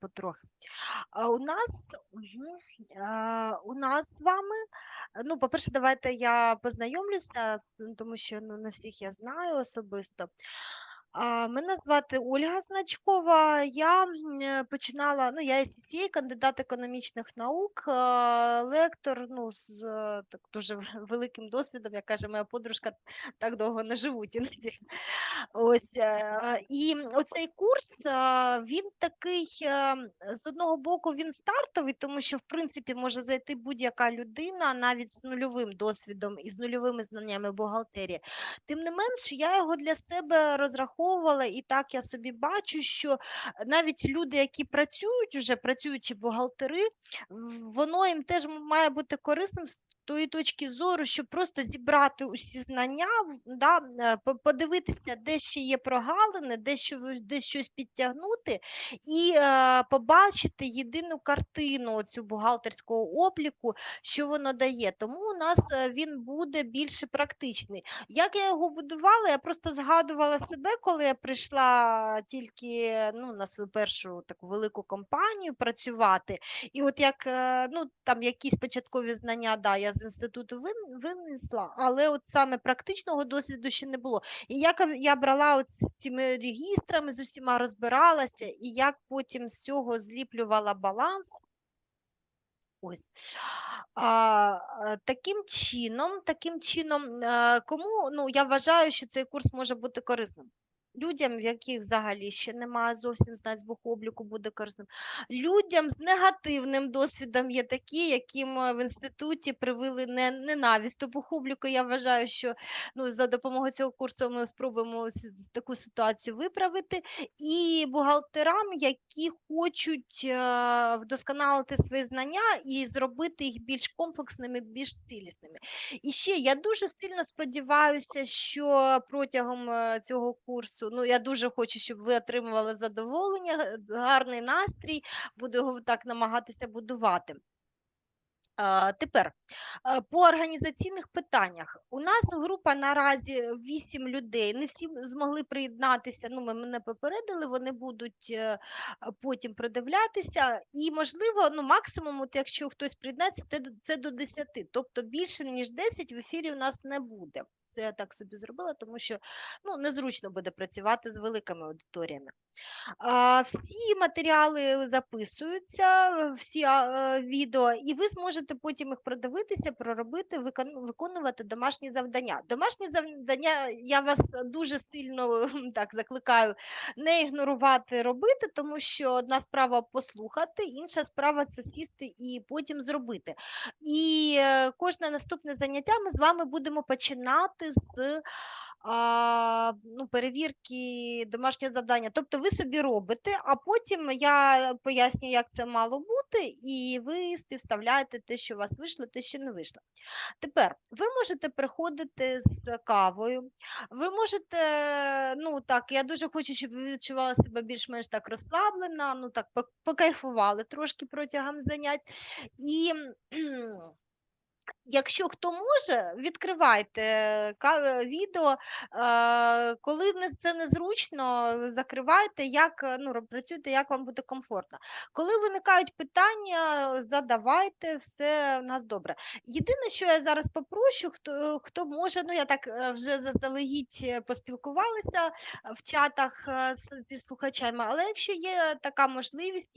потрохи. А у нас у нас з вами, ну, по-перше, давайте я познайомлюся, тому що, ну, не всіх я знаю особисто. А, мене звати Ольга Значкова. Я, е, починала ну, я ССЄ, кандидат економічних наук, лектор, ну, з е, так дуже великим досвідом, як каже моя подружка, так довго не живуть іноді. Ось, е, і оцей курс, він такий, з одного боку, він стартовий, тому що, в принципі, може зайти будь-яка людина, навіть з нульовим досвідом і з нульовими знаннями бухгалтерії. Тим не менш, я його для себе розраховувала, і так я собі бачу, що навіть люди, які працюють вже, працюючі бухгалтери, воно їм теж має бути корисним з тої точки зору, щоб просто зібрати усі знання, да, е, подивитися, де ще є прогалини, де, що, де щось підтягнути, і е, побачити єдину картину цю бухгалтерського обліку, що воно дає. Тому у нас е, він буде більше практичний. Як я його будувала, я просто згадувала себе, коли я прийшла тільки ну, на свою першу таку велику компанію працювати. І от як е, ну, там якісь початкові знання, да, я з інституту винесла, але от саме практичного досвіду ще не було. І як я брала от з цими регістрами, з усіма розбиралася, і як потім з цього зліплювала баланс. Ось. А, таким чином, таким чином, е, кому ну, я вважаю, що цей курс може бути корисним. Людям, в яких взагалі ще немає зовсім знань з бухобліку, буде корисним. Людям з негативним досвідом є такі, яким е, в інституті привили не, ненависть до бухобліку. Я вважаю, що ну, за допомогою цього курсу ми спробуємо таку ситуацію виправити. І бухгалтерам, які хочуть е, вдосконалити свої знання і зробити їх більш комплексними, більш цілісними. І ще я дуже сильно сподіваюся, що протягом е, цього курсу, ну я дуже хочу, щоб ви отримували задоволення, гарний настрій, буду так намагатися будувати. Тепер по організаційних питаннях. У нас група наразі 8 людей. Не всі змогли приєднатися. Ну, ми мене попередили, вони будуть е, потім придивлятися. І, можливо, ну, максимум, от якщо хтось приєднається, це до 10. Тобто більше, ніж 10 в ефірі у нас не буде. Це я так собі зробила, тому що ну, незручно буде працювати з великими аудиторіями. Всі матеріали записуються, всі е, відео, і ви зможете потім їх продивитися, проробити, виконувати домашні завдання. Домашні завдання я вас дуже сильно так закликаю не ігнорувати, робити, тому що одна справа послухати, інша справа це сісти і потім зробити. І е, кожне наступне заняття ми з вами будемо починати з а, ну, перевірки домашнього завдання. Тобто ви собі робите, а потім я пояснюю, як це мало бути, і ви співставляєте те, що у вас вийшло, те, що не вийшло. Тепер ви можете приходити з кавою, ви можете, ну так, я дуже хочу, щоб ви відчували себе більш-менш так розслаблено, ну так, покайфували трошки протягом занять. І Якщо хто може, відкривайте відео. е, Коли це незручно, закривайте, як е, ну, працюйте, як вам буде комфортно. Коли виникають питання, задавайте, все в нас добре. Єдине, що я зараз попрошу, хто, хто може, ну я так е, вже заздалегідь поспілкувалася в чатах зі слухачами, але якщо є така можливість,